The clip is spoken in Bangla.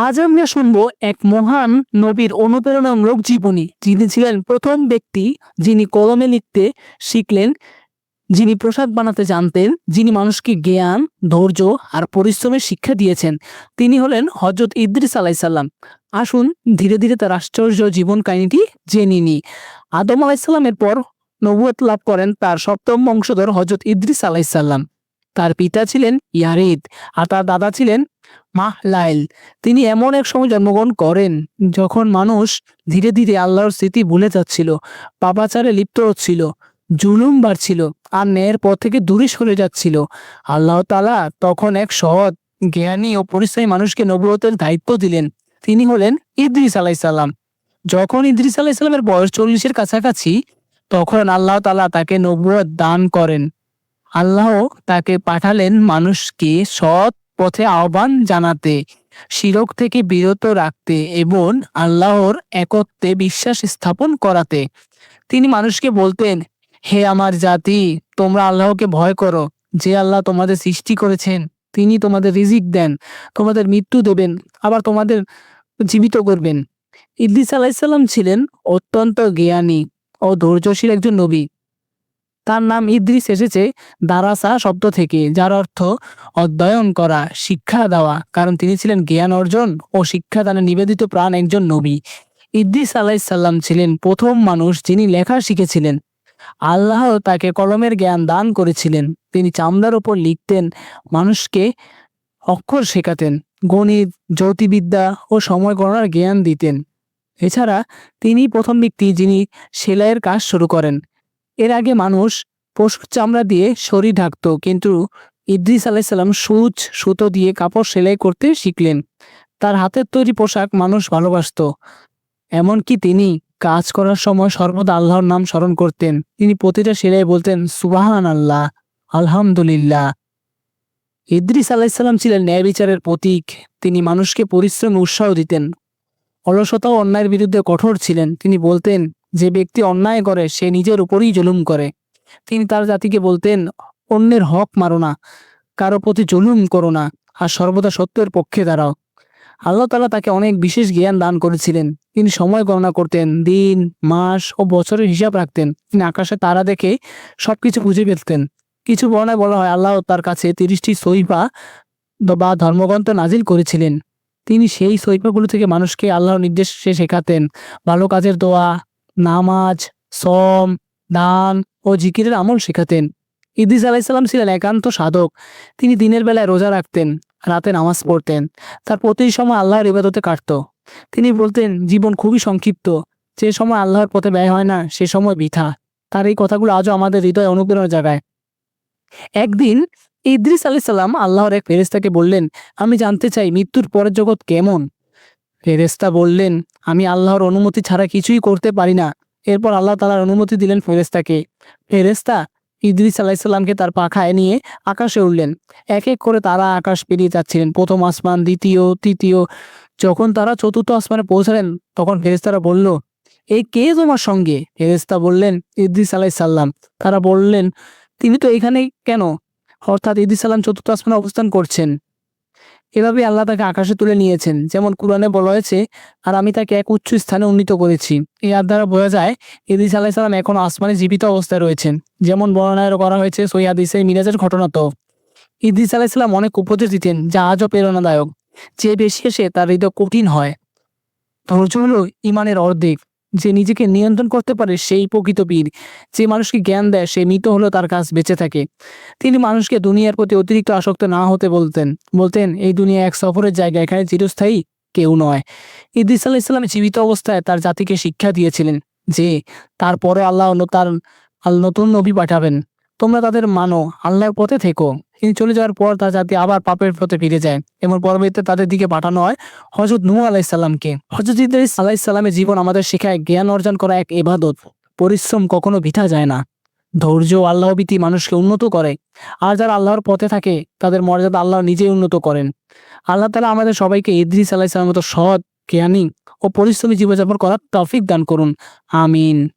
আজ আমরা শুনব এক মহান নবীর অনুপ্রেরণামূলক জীবনী। যিনি ছিলেন প্রথম ব্যক্তি যিনি কলমে লিখতে শিখলেন, যিনি প্রসাদ বানাতে জানতেন, যিনি মানুষকে জ্ঞান, ধৈর্য আর পরিশ্রমের শিক্ষা দিয়েছেন। তিনি হলেন হজরত ইদ্রিস আলাইসাল্লাম আসুন ধীরে ধীরে তার আশ্চর্য জীবন কাহিনীটি জেনে নিই। আদম আলাইসাল্লামের পর নবুয়ত লাভ করেন তার সপ্তম বংশধর হজরত ইদ্রিস আলাইসাল্লাম তার পিতা ছিলেন ইয়ারিদ আর তার দাদা ছিলেন মাহলাইল। তিনি এমন এক সময় জন্মগ্রহণ করেন যখন মানুষ ধীরে ধীরে আল্লাহর স্মৃতি ভুলে যাচ্ছিল, পাপাচারে লিপ্ত হচ্ছিল জুলুম বাড়ছিল আর ন্যায়ের পথ থেকে দূরে সরে যাচ্ছিল। আল্লাহ তালা তখন এক সৎ, জ্ঞানী ও পরিশ্রমী মানুষকে নবুয়তের দায়িত্ব দিলেন। তিনি হলেন ইদ্রিস আলাইসাল্লাম যখন ইদ্রিস আলাইসাল্লামের বয়স চল্লিশের কাছাকাছি, তখন আল্লাহ তালা তাকে নবুয়ত দান করেন। আল্লাহ তাকে পাঠালেন মানুষকে সৎ পথে আহ্বান জানাতে, শিরক থেকে বিরত রাখতে এবং আল্লাহর একত্বে বিশ্বাস স্থাপন করাতে। তিনি মানুষকে বলতেন, হে আমার জাতি, তোমরা আল্লাহকে ভয় করো। যে আল্লাহ তোমাদের সৃষ্টি করেছেন, তিনি তোমাদের রিজিক দেন, তোমাদের মৃত্যু দেবেন, আবার তোমাদের জীবিত করবেন। ইদ্দিস আলাইসাল্লাম ছিলেন অত্যন্ত জ্ঞানী ও ধৈর্যশীল একজন নবী। তার নাম ইদ্রিস এসেছে দারাসা শব্দ থেকে, যার অর্থ অধ্যয়ন করা, শিক্ষা দেওয়া। কারণ তিনি ছিলেন জ্ঞান অর্জন ও শিক্ষাদানে নিবেদিত প্রাণ একজন নবী। ইদ্রিস আলাইসাল্লাম ছিলেন প্রথম মানুষ যিনি লেখা শিখেছিলেন। আল্লাহ তাকে কলমের জ্ঞান দান করেছিলেন। তিনি চামড়ার ওপর লিখতেন, মানুষকে অক্ষর শেখাতেন, গণিত জ্যোতিবিদ্যা ও সময় গণনার জ্ঞান দিতেন। এছাড়া তিনি প্রথম ব্যক্তি যিনি সেলাইয়ের কাজ শুরু করেন। এর আগে মানুষ পশুর চামড়া দিয়ে শরীর ঢাকতো, কিন্তু ইদ্রিস আলাইসাল্লাম সূচ, সুতো দিয়ে কাপড় সেলাই করতে শিখলেন। তার হাতের তৈরি পোশাক মানুষ ভালোবাসত। এমনকি তিনি কাজ করার সময় সর্বদা আল্লাহর নাম স্মরণ করতেন। তিনি প্রতিটা সেলাই বলতেন সুবাহান আল্লাহ আলহামদুলিল্লাহ। ইদ্রিস আলাইসাল্লাম ছিলেন ন্যায় বিচারের প্রতীক। তিনি মানুষকে পরিশ্রমে উৎসাহ দিতেন। অলসতা অন্যায়ের বিরুদ্ধে কঠোর ছিলেন। তিনি বলতেন যে ব্যক্তি অন্যায় করে, সে নিজের উপরই জুলুম করে। তিনি তার জাতিকে বলতেন, অন্যের হক মারো না, কারও প্রতি জুলুম করো না, আর সর্বদা সত্যের পক্ষে দাঁড়াও। আল্লাহ তালা তাকে অনেক বিশেষ জ্ঞান দান করেছিলেন। তিনি সময় গণনা করতেন, দিন, মাস ও বছরের হিসাব রাখতেন। তিনি আকাশে তারা দেখে সবকিছু বুঝে ফেলতেন। কিছু বর্ণায় বলা হয়, আল্লাহ তার কাছে তিরিশটি সইফা বা ধর্মগ্রন্থ নাজিল করেছিলেন। তিনি সেই সইফাগুলো থেকে মানুষকে আল্লাহর নির্দেশে শেখাতেন। ভালো কাজের দোয়া নামাজ সম দান ও জিকিরের আমল শেখাতেন। ইদ্রিস আলাইসাল্লাম ছিলেন একান্ত সাধক। তিনি দিনের বেলায় রোজা রাখতেন, রাতে নামাজ পড়তেন। তার প্রতি সময় আল্লাহর ইবাদতে কাটত। তিনি বলতেন, জীবন খুবই সংক্ষিপ্ত। যে সময় আল্লাহর পথে ব্যয় হয় না, সে সময় বৃথা। তার এই কথাগুলো আজও আমাদের হৃদয় অনুপ্রেরণা জাগায়। একদিন ইদ্রিস আলাইসাল্লাম আল্লাহর এক ফেরেস্তাকে বললেন, আমি জানতে চাই, মৃত্যুর পরের জগৎ কেমন? ফেরেস্তা বললেন, আমি আল্লাহর অনুমতি ছাড়া কিছুই করতে পারি না। এরপর আল্লাহ তালার অনুমতি দিলেন ফেরেস্তাকে ফেরেস্তা ইদ্রিস আলাইসাল্লামকে তার পাখায় নিয়ে আকাশে উঠলেন এক এক করে তারা আকাশ পেরিয়ে যাচ্ছিলেন। প্রথম আসমান, দ্বিতীয়, তৃতীয়। যখন তারা চতুর্থ আসমানে পৌঁছালেন, তখন ফেরেস্তারা বলল এই কে তোমার সঙ্গে? ফেরেস্তা বললেন, ইদ্রিস আলাইসাল্লাম তারা বললেন, তিনি তো এখানে কেন? অর্থাৎ ইদ্রিস সাল্লাম চতুর্থ আসমানে অবস্থান করছেন। এভাবে আল্লাহ তাকে আকাশে তুলে নিয়েছেন। যেমন কোরআনে বলা হয়েছে, আর আমি তাকে এক উচ্চ স্থানে উন্নীত করেছি। এই আর দ্বারা বোঝা যায় ইদিস আলাহ সাল্লাম এখন আসমানে জীবিত অবস্থায় রয়েছেন। যেমন বর্ণনা করা হয়েছে সৈয়াদিসে মিরাজের ঘটনা তো। ইদিস আলাহিসাল্লাম অনেক উপদেশ দিতেন, যা আজও প্রেরণাদায়ক। যে বেশি এসে তার হৃদয় কঠিন হয়। ধৈর্য হলো ইমানের অর্ধেক। যে নিজেকে নিয়ন্ত্রণ করতে পারে সেই প্রকৃত বীর। যে মানুষকে জ্ঞান দেয়, সে মৃত হলেও তার কাজ বেঁচে থাকে। তিনি মানুষকে দুনিয়ার প্রতি অতিরিক্ত আসক্ত না হতে বলতেন। বলতেন, এই দুনিয়া এক সফরের জায়গা, এখানে চিরস্থায়ী কেউ নয়। ইদিস আল্লাহ ইসলাম জীবিত অবস্থায় তার জাতিকে শিক্ষা দিয়েছিলেন যে তারপরে আল্লাহ তার নতুন নবী পাঠাবেন। তোমরা তাদের মানো, আল্লাহর পথে থেকো। তিনি চলে যাওয়ার পর তার জাতি আবার পাপের পথে ফিরে যায়। এবং পরবর্তীতে তাদের দিকে পাঠানো হয় হজরত নূহ আলাইসাল্লামকে হজরত ইদ্রিস আলাইসাল্লামের জীবন আমাদের শেখায় জ্ঞান অর্জন করা এক এবাদত পরিশ্রম কখনো ভিথা যায় না। ধৈর্য আল্লাহবিতি মানুষকে উন্নত করে। আর যারা আল্লাহর পথে থাকে, তাদের মর্যাদা আল্লাহ নিজেই উন্নত করেন। আল্লাহ তালা আমাদের সবাইকে ইদ্রিস আলাইসাল্লামের মতো সৎ, জ্ঞানী ও পরিশ্রমী জীবনযাপন করার তফিক দান করুন। আমিন।